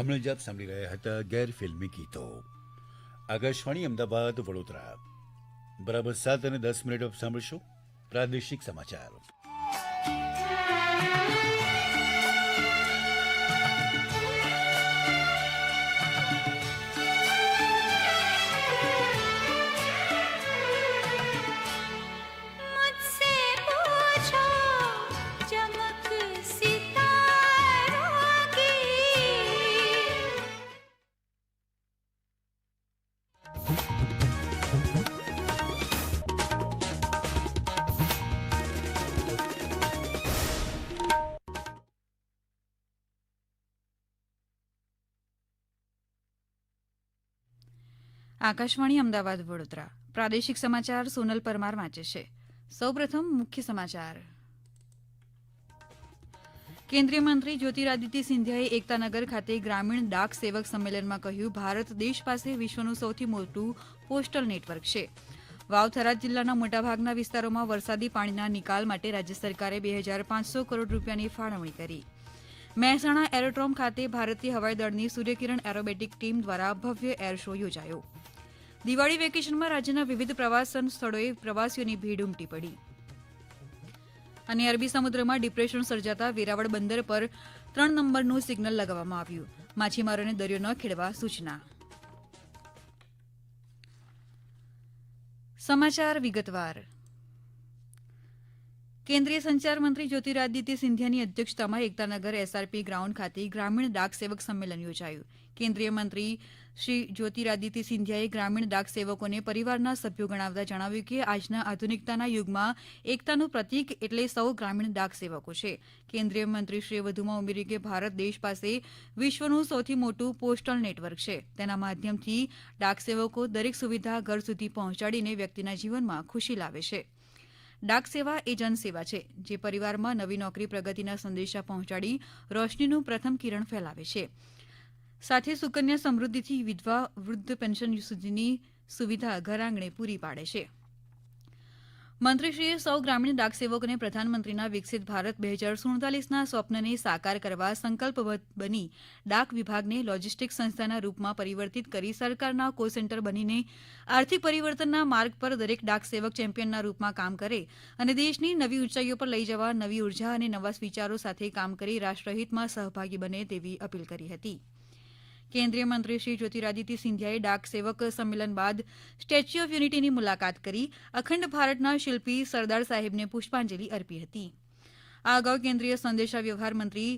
હમણાં જ આપ સાંભળી રહ્યા હતા ગેર ફિલ્મી ગીતો. આકાશવાણી, અમદાવાદ, વડોદરા. બરાબર સાત અને દસ મિનિટ આપ સાંભળશો. પ્રાદેશિક સમાચાર. આકાશવાણી અમદાવાદ વડોદરા. પ્રાદેશિક સમાચાર સોનલ પરમાર વાંચે છે. સૌપ્રથમ મુખ્ય સમાચાર. કેન્દ્રીય મંત્રી જ્યોતિરાદિત્ય સિંધિયાએ એકતાનગર ખાતે ગ્રામીણ ડાક સેવક સંમેલનમાં કહ્યું, ભારત દેશ પાસે વિશ્વનું સૌથી મોટું પોસ્ટલ નેટવર્ક છે. વાવથરા જિલ્લાના મોટાભાગના વિસ્તારોમાં વરસાદી પાણીના નિકાલ માટે રાજ્ય સરકારે બે હજાર પાંચસો કરોડ રૂપિયાની ફાળવણી કરી. મહેસાણા એરોડ્રોમ ખાતે ભારતીય હવાઈ દળની સૂર્યકિરણ એરોબેટિક ટીમ દ્વારા ભવ્ય એર શો યોજાયો. દિવાળી વેકેશનમાં રાજ્યના વિવિધ પ્રવાસન સ્થળોએ પ્રવાસીઓની ભીડ ઉમટી પડી. અને અરબી સમુદ્રમાં ડિપ્રેશન સર્જાતા વેરાવળ બંદર પર ત્રણ નંબરનું સિગ્નલ લગાવવામાં આવ્યું. માછીમારોને દરિયો ન ખેડવા સૂચના. સમાચાર વિગતવાર. કેન્દ્રીય સંચાર મંત્રી જ્યોતિરાદિત્ય સિંધિયાની અધ્યક્ષતામાં એકતાનગર એસઆરપી ગ્રાઉન્ડ ખાતે ગ્રામીણ ડાક સેવક સંમેલન યોજાયું. કેન્દ્રીય મંત્રી શ્રી જ્યોતિરાદિત્ય સિંધિયાએ ગ્રામીણ ડાક સેવકોને પરિવારના સભ્યો ગણાવતા જણાવ્યું કે આજના આધુનિકતાના યુગમાં એકતાનું પ્રતીક એટલે સૌ ગ્રામીણ ડાક સેવકો છે. કેન્દ્રીય મંત્રીશ્રીએ વધુમાં ઉમેર્યું કે ભારત દેશ પાસે વિશ્વનું સૌથી મોટું પોસ્ટલ નેટવર્ક છે. તેના માધ્યમથી ડાક સેવકો દરેક સુવિધા ઘર સુધી પહોંચાડીને વ્યક્તિના જીવનમાં ખુશી લાવે છે. ડાક સેવા એ જનસેવા છે, જે પરિવારમાં નવી નોકરી પ્રગતિના સંદેશા પહોંચાડી રોશનીનું પ્રથમ કિરણ ફેલાવે છે. સાથે સુકન્યા સમૃદ્ધિથી વિધવા વૃદ્ધ પેન્શન સુધીની સુવિધા ઘરઆંગણે પૂરી પાડે છે. મંત્રીશ્રીએ સૌ ગ્રામીણ ડાક સેવકોને પ્રધાનમંત્રીના વિકસિત ભારત બે હજાર સુડતાલીસના સ્વપ્નને સાકાર કરવા સંકલ્પબદ્ધ બની ડાક વિભાગને લોજિસ્ટિક સંસ્થાના રૂપમાં પરિવર્તિત કરી સરકારના કોલ સેન્ટર બનીને આર્થિક પરિવર્તનના માર્ગ પર દરેક ડાક સેવક ચેમ્પિયનના રૂપમાં કામ કરે અને દેશની નવી ઊંચાઈઓ પર લઈ જવા નવી ઊર્જા અને નવા વિચારો સાથે કામ કરી રાષ્ટ્રહિતમાં સહભાગી બને તેવી અપીલ કરી હતી. કેન્દ્રીય મંત્રી શ્રી જ્યોતિરાદિત્ય સિંધિયાએ ડાક સેવક સંમેલન બાદ સ્ટેચ્યુ ઓફ યુનિટીની મુલાકાત કરી અખંડ ભારતના શિલ્પી સરદાર સાહેબને પુષ્પાંજલિ અર્પી હતી. આ અગાઉ કેન્દ્રીય સંદેશા વ્યવહાર મંત્રી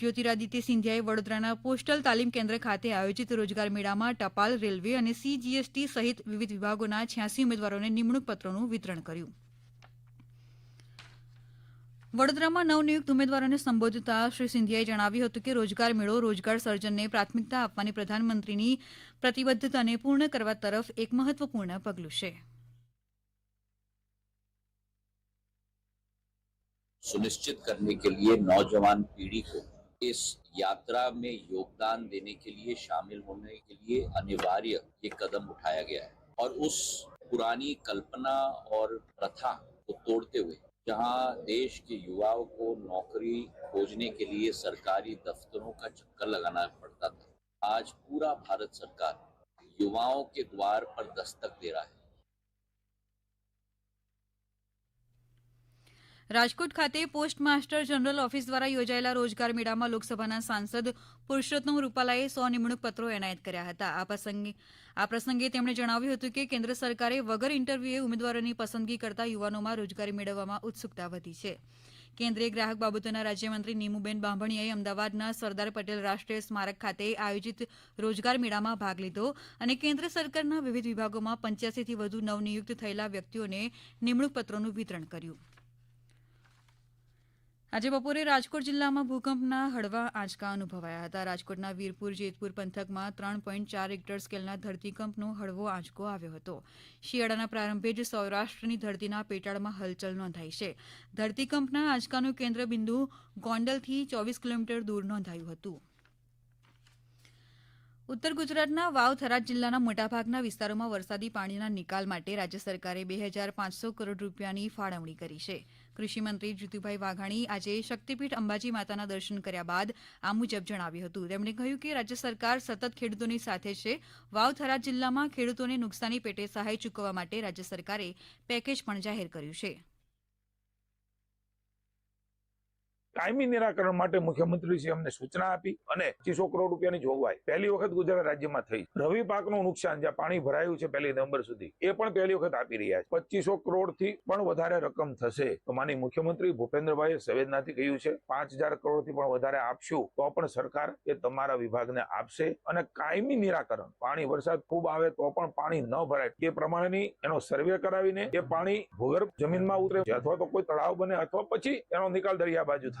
જ્યોતિરાદિત્ય સિંધિયાએ વડોદરાના પોસ્ટલ તાલીમ કેન્દ્ર ખાતે આયોજિત રોજગાર મેળામાં ટપાલ રેલવે અને સીજીએસટી સહિત વિવિધ વિભાગોના છ્યાસી ઉમેદવારોને નિમણૂક પત્રોનું વિતરણ કર્યું. વડોદરામાં નવનિયુક્ત ઉમેદવારોને સંબોધતા શ્રી સિંધિયાએ જણાવ્યું હતું કે રોજગાર મેળો રોજગાર સર્જનને પ્રાથમિકતા આપવાની પ્રધાનમંત્રીની પ્રતિબદ્ધતાને પૂર્ણ કરવા તરફ એક મહત્વપૂર્ણ પગલું છે सुनिश्चित करने के लिए नौजवान पीढ़ी को इस यात्रा में योगदान देने के लिए शामिल होने के लिए अनिवार्य ये कदम उठाया गया है और उस पुरानी कल्पना और प्रथा को तोड़ते हुए जहाँ देश के युवाओं को नौकरी खोजने के लिए सरकारी दफ्तरों का चक्कर लगाना पड़ता था। आज पूरा भारत सरकार युवाओं के द्वार पर दस्तक दे रहा है। રાજકોટ ખાતે પોસ્ટ માસ્ટર જનરલ ઓફિસ દ્વારા યોજાયેલા રોજગાર મેળામાં લોકસભાના સાંસદ પુરુષોત્તમ રૂપાલાએ સો નિમણૂક પત્રો એનાયત કર્યા હતા. આ પ્રસંગે આ પ્રસંગે તેમણે જણાવ્યું હતું કે કેન્દ્ર સરકારે વગર ઇન્ટરવ્યુએ ઉમેદવારોની પસંદગી કરતા યુવાનોમાં રોજગારી મેળવવામાં ઉત્સુકતા વધી છે. કેન્દ્રીય ગ્રાહક બાબતોના રાજ્યમંત્રી નીમુબેન બાંભણીયાએ અમદાવાદના સરદાર પટેલ રાષ્ટ્રીય સ્મારક ખાતે આયોજિત રોજગાર મેળામાં ભાગ લીધો અને કેન્દ્ર સરકારના વિવિધ વિભાગોમાં પંચ્યાસીથી વધુ નવનિયુક્ત થયેલા વ્યક્તિઓને નિમણૂક પત્રોનું વિતરણ કર્યું. આજે બપોરે રાજકોટ જિલ્લામાં ભૂકંપના હળવા આંચકા અનુભવાયા હતા. રાજકોટના વીરપુર, જેતપુર પંથકમાં ત્રણ પોઈન્ટ ચાર રિક્ટર સ્કેલના ધરતીકંપનો હળવો આંચકો આવ્યો હતો. શિયાળાના પ્રારંભે જ સૌરાષ્ટ્રની ધરતીના પેટાળમાં હલચલ નોંધાઈ છે. ધરતીકંપના આંચકાનું કેન્દ્ર બિંદુ ગોંડલથી ચોવીસ કિલોમીટર દૂર નોંધાયું હતું. ઉત્તર ગુજરાતના વાવ થરાદ જિલ્લાના મોટાભાગના વિસ્તારોમાં વરસાદી પાણીના નિકાલ માટે રાજ્ય સરકારે બે હજાર પાંચસો કરોડ રૂપિયાની ફાળવણી કરી છે. કૃષિમંત્રી જીતુભાઈ વાઘાણી આજે શક્તિપીઠ અંબાજી માતાના દર્શન કર્યા બાદ આ મુજબ જણાવ્યું હતું. તેમણે કહ્યું કે રાજ્ય સરકાર સતત ખેડૂતોની સાથે છે. વાવ થરાદ જિલ્લામાં ખેડૂતોને નુકસાની પેટે સહાય ચૂકવવા માટે રાજ્ય સરકારે પેકેજ પણ જાહેર કર્યું છે. કાયમી નિરાકરણ માટે મુખ્યમંત્રીશ્રી અમને સૂચના આપી અને પચીસો કરોડ રૂપિયાની જોગવાઈ. પહેલી વખત ગુજરાત રાજ્યમાં થઈ. રવિ પાકનું નુકસાન, જ્યાં પાણી ભરાયું છે પહેલી નવેમ્બર સુધી, એ પણ પહેલી વખત આપી રહ્યા છે. પચીસો કરોડથી પણ વધારે રકમ થશે. તો માની મુખ્યમંત્રી ભૂપેન્દ્રભાઈએ સંવેદનાથી કહ્યું છે, પાંચ હજાર કરોડથી પણ વધારે આપશું, તો પણ સરકાર એ તમારા વિભાગને આપશે અને કાયમી નિરાકરણ, પાણી વરસાદ ખૂબ આવે તો પણ પાણી ન ભરાય. એ પ્રમાણેની એનો સર્વે કરાવીને એ પાણી ભૂગર્ભ જમીનમાં ઉતરે અથવા તો કોઈ તળાવ બને, અથવા પછી એનો નિકાલ દરિયા બાજુ થાય.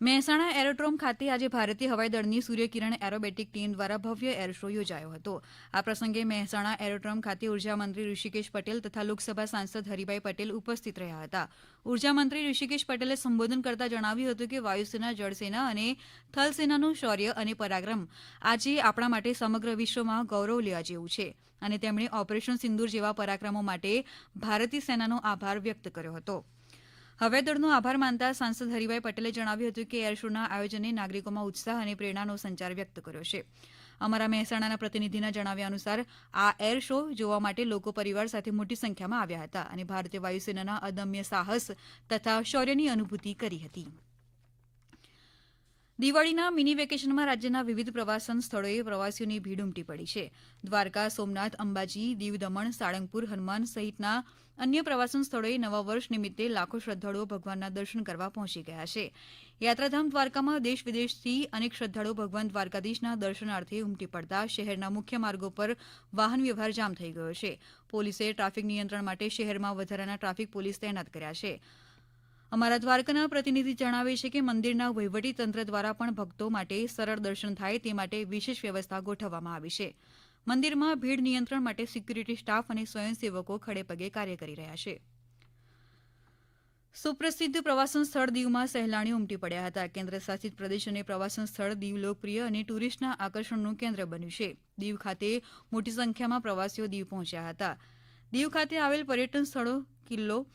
મહેસાણા એરોડ્રોમ ખાતે આજે ભારતીય હવાઈ દળની સૂર્યકિરણ એરોબેટિક ટીમ દ્વારા ભવ્ય એર શો યોજાયો હતો. આ પ્રસંગે મહેસાણા એરોડ્રોમ ખાતે ઉર્જામંત્રી ઋષિકેશ પટેલ તથા લોકસભા સાંસદ હરિભાઈ પટેલ ઉપસ્થિત રહ્યા હતા. ઉર્જામંત્રી ઋષિકેશ પટેલે સંબોધન કરતા જણાવ્યું હતું કે વાયુસેના, જળસેના અને થલસેનાનું શૌર્ય અને પરાક્રમ આજે આપણા માટે સમગ્ર વિશ્વમાં ગૌરવ લેવા જેવું છે અને તેમણે ઓપરેશન સિંદૂર જેવા પરાક્રમો માટે ભારતીય સેનાનો આભાર વ્યક્ત કર્યો હતો. હવાઈદળનો આભાર માનતા સાંસદ હરિભાઈ પટેલે જણાવ્યું હતું કે એર શોના આયોજને નાગરિકોમાં ઉત્સાહ અને પ્રેરણાનો સંચાર વ્યક્ત કર્યો છે. અમારા મહેસાણાના પ્રતિનિધિના જણાવ્યા અનુસાર, આ એર શો જોવા માટે લોકો પરિવાર સાથે મોટી સંખ્યામાં આવ્યા હતા અને ભારતીય વાયુસેનાના અદમ્ય સાહસ તથા શૌર્યની અનુભૂતિ કરી હતી. દિવાળીના મિની વેકેશનમાં રાજ્યના વિવિધ પ્રવાસન સ્થળોએ પ્રવાસીઓની ભીડ ઉમટી પડી છે. દ્વારકા, સોમનાથ, અંબાજી, દીવ દમણ, સાળંગપુર, હનુમાન સહિતના અન્ય પ્રવાસન સ્થળોએ નવા વર્ષ નિમિત્તે લાખો શ્રદ્ધાળુઓ ભગવાનના દર્શન કરવા પહોંચી ગયા છે. યાત્રાધામ દ્વારકામાં દેશ વિદેશથી અનેક શ્રદ્ધાળુઓ ભગવાન દ્વારકાધીશના દર્શનાર્થે ઉમટી પડતા શહેરના મુખ્ય માર્ગો પર વાહન વ્યવહાર જામ થઈ ગયો છે. પોલીસે ટ્રાફિક નિયંત્રણ માટે શહેરમાં વધારાના ટ્રાફિક પોલીસ તૈનાત કર્યા છે. અમારા દ્વારકાના પ્રતિનિધિ જણાવે છે કે મંદિરના વહીવટી તંત્ર દ્વારા પણ ભક્તો માટે સરળ દર્શન થાય તે માટે વિશેષ વ્યવસ્થા ગોઠવવામાં આવી છે. મંદિરમાં ભીડ નિયંત્રણ માટે સિક્યુરિટી સ્ટાફ અને સ્વયંસેવકો ખડેપગે કાર્ય કરી રહ્યા છે. સુપ્રસિદ્ધ પ્રવાસન સ્થળ દીવમાં સહેલાણીઓ ઉમટી પડ્યા હતા. કેન્દ્ર શાસિત પ્રદેશ અને પ્રવાસન સ્થળ દીવ લોકપ્રિય અને ટુરિસ્ટના આકર્ષણનું કેન્દ્ર બન્યું છે. દીવ ખાતે મોટી સંખ્યામાં પ્રવાસીઓ દીવ પહોંચ્યા હતા. દીવ ખાતે આવેલ પર્યટન સ્થળો, કિલ્લો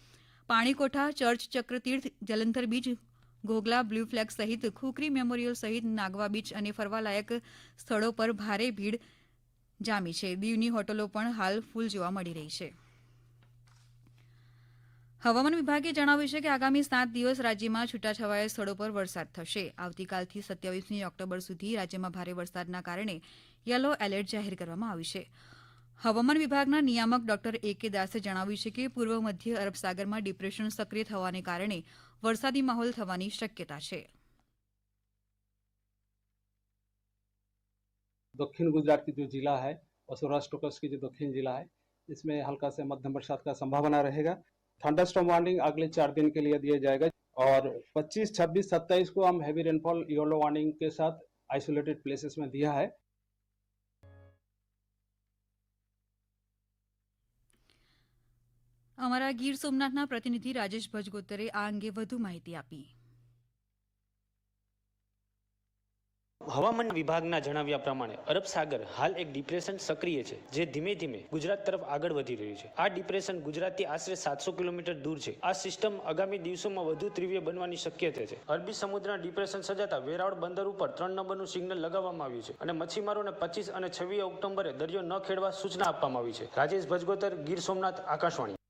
Panikotha, church Chakratirth, Jalandhar beach Ghoghla blue flag સહિત ખુકરી મેમોરિયલ સહિત નાગવા બીચ અને ફરવાલાયક સ્થળો પર ભારે ભીડ જામી છે. દીવની હોટલો પણ હાલ ફૂલ જોવા મળી રહી છે. હવામાન વિભાગે જણાવ્યું છે કે આગામી સાત દિવસ રાજ્યમાં છૂટાછવાયા સ્થળો પર વરસાદ થશે. આવતીકાલથી સત્યાવીસમી ઓક્ટોબર સુધી રાજ્યમાં ભારે વરસાદના કારણે યલો એલર્ટ જાહેર કરવામાં આવ્યું છે. હવામાન વિભાગના નિયામક ડોક્ટર એ કે દાસે જણાવ્યું છે કે પૂર્વ મધ્ય અરબ સાગરમાં ડિપ્રેશન સક્રિય થવાને કારણે વરસાદી માહોલ થવાની શક્યતા છે दक्षिण गुजरात की जो जिला है और सौराष्ट्र कच्छ की जो दक्षिण जिला है इसमें हल्का से मध्यम बरसात का संभावना रहेगा थंडरस्टॉर्म वार्निंग अगले चार दिन के लिए दिया जाएगा और 25, 26, 27 को हम हैवी रेनफॉल येलो वार्निंग के साथ आइसोलेटेड प्लेसेस में दिया है અમારા ગીર સોમનાથના પ્રતિનિધિ રાજેશ ભજગોતરે આ અંગે વધુ માહિતી આપી. હવામાન વિભાગના જણાવ્યા પ્રમાણે અરબ સાગર હાલ એક ડિપ્રેશન સક્રિય છે, જે ધીમે ધીમે ગુજરાત તરફ આગળ વધી રહ્યું છે. આ ડિપ્રેશન ગુજરાતથી આશરે સાતસો કિલોમીટર દૂર છે. આ સિસ્ટમ આગામી દિવસોમાં વધુ તીવ્ર બનવાની શક્યતા છે. અરબી સમુદ્રના ડિપ્રેશન સજાતા વેરાવળ બંદર ઉપર ત્રણ નંબરનું સિગ્નલ લગાવવામાં આવ્યું છે અને મચ્છીમારોને પચીસ અને છવ્વીસ ઓક્ટોબરે દરિયો ન ખેડવા સૂચના આપવામાં આવી છે. રાજેશ ભજગોતર ગીર સોમનાથ, આકાશવાણી.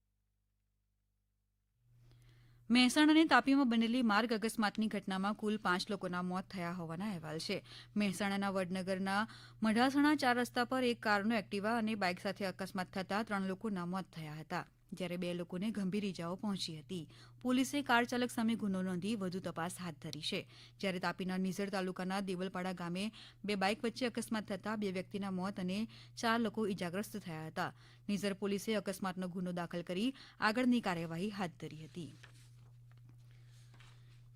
મહેસાણા અને તાપીમાં બનેલી માર્ગ અકસ્માતની ઘટનામાં કુલ પાંચ લોકોના મોત થયા હોવાના અહેવાલ છે. મહેસાણાના વડનગરના મઢાસણા ચાર રસ્તા પર એક કારનો એક્ટિવા અને બાઇક સાથે અકસ્માત થતાં ત્રણ લોકોના મોત થયા હતા. જ્યારે બે લોકોને ગંભીર ઇજાઓ પહોંચી હતી. પોલીસે કાર ચાલક સામે ગુનો નોંધી વધુ તપાસ હાથ ધરી છે. જ્યારે તાપીના નિઝર તાલુકાના દેવલપાડા ગામે બે બાઇક વચ્ચે અકસ્માત થતાં બે વ્યક્તિના મોત અને ચાર લોકો ઇજાગ્રસ્ત થયા હતા. નિઝર પોલીસે અકસ્માતનો ગુનો દાખલ કરી આગળની કાર્યવાહી હાથ ધરી હતી.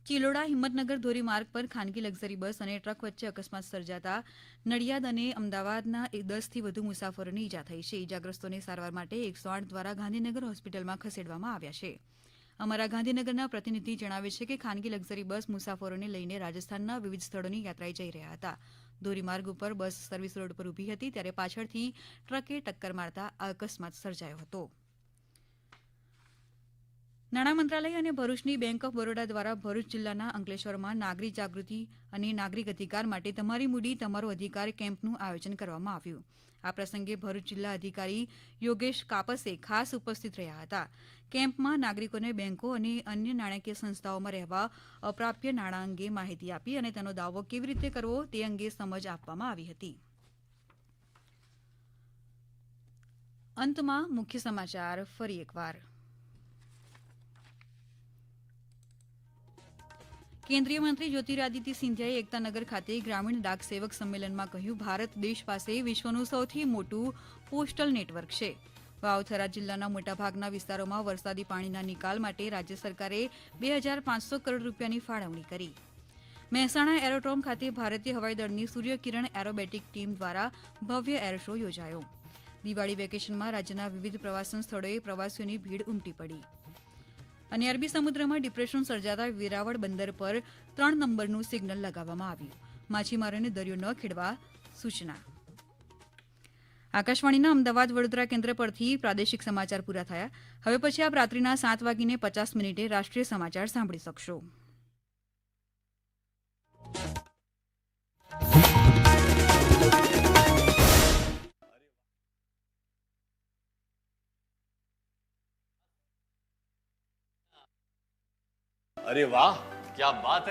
ચિલોડા હિંમતનગર ધોરીમાર્ગ પર ખાનગી લક્ઝરી બસ અને ટ્રક વચ્ચે અકસ્માત સર્જાતા નડિયાદ અને અમદાવાદના દસથી વધુ મુસાફરોની ઈજા થઈ છે. ઈજાગ્રસ્તોને સારવાર માટે એકસો આઠ દ્વારા ગાંધીનગર હોસ્પિટલમાં ખસેડવામાં આવ્યા છે. અમારા ગાંધીનગરના પ્રતિનિધિ જણાવે છે કે ખાનગી લક્ઝરી બસ મુસાફરોને લઈને રાજસ્થાનના વિવિધ સ્થળોની યાત્રાએ જઈ રહ્યા હતા. ધોરીમાર્ગ ઉપર બસ સર્વિસ રોડ પર ઊભી હતી, ત્યારે પાછળથી ટ્રકે ટક્કર મારતા આ અકસ્માત સર્જાયો હતો. નાણાં મંત્રાલય અને ભરૂચની બેંક ઓફ બરોડા દ્વારા ભરૂચ જિલ્લાના અંકલેશ્વરમાં નાગરિક જાગૃતિ અને નાગરિક અધિકાર માટે તમારી મૂડી, તમારો અધિકાર કેમ્પનું આયોજન કરવામાં આવ્યું. આ પ્રસંગે ભરૂચ જિલ્લા અધિકારી યોગેશ કાપસે ખાસ ઉપસ્થિત રહ્યા હતા. કેમ્પમાં નાગરિકોને બેંકો અને અન્ય નાણાકીય સંસ્થાઓમાં રહેવા, અપ્રાપ્ય નાણાં અંગે માહિતી આપી અને તેનો દાવો કેવી રીતે કરવો તે અંગે સમજ આપવામાં આવી હતી. અંતમાં મુખ્ય સમાચાર ફરી એકવાર. કેન્દ્રીય મંત્રી જ્યોતિરાદિત્ય સિંધિયાએ એકતાનગર ખાતે ગ્રામીણ ડાક સેવક સંમેલનમાં કહ્યું, ભારત દેશ પાસે વિશ્વનું સૌથી મોટું પોસ્ટલ નેટવર્ક છે. વાવથરા જિલ્લાના મોટાભાગના વિસ્તારોમાં વરસાદી પાણીના નિકાલ માટે રાજ્ય સરકારે બે હજાર પાંચસો કરોડ રૂપિયાની ફાળવણી કરી. મહેસાણા એરોડ્રોમ ખાતે ભારતીય હવાઈદળની સૂર્યકિરણ એરોબેટિક ટીમ દ્વારા ભવ્ય એર શો યોજાયો. દિવાળી વેકેશનમાં રાજ્યના વિવિધ પ્રવાસન સ્થળોએ પ્રવાસીઓની ભીડ ઉમટી પડી. અને અરબી સમુદ્રમાં ડિપ્રેશન સર્જાતા વેરાવળ બંદર પર ત્રણ નંબરનું સિગ્નલ લગાવવામાં આવ્યું. માછીમારોને દરિયો ન ખેડવા સૂચના. આકાશવાણીના અમદાવાદ વડોદરા કેન્દ્ર પરથી પ્રાદેશિક સમાચાર પૂરા થયા. હવે પછી આપ રાત્રિના સાત વાગીને પચાસ મિનિટે રાષ્ટ્રીય સમાચાર સાંભળી શકશો. અરે વાહ ક્યા બાત હે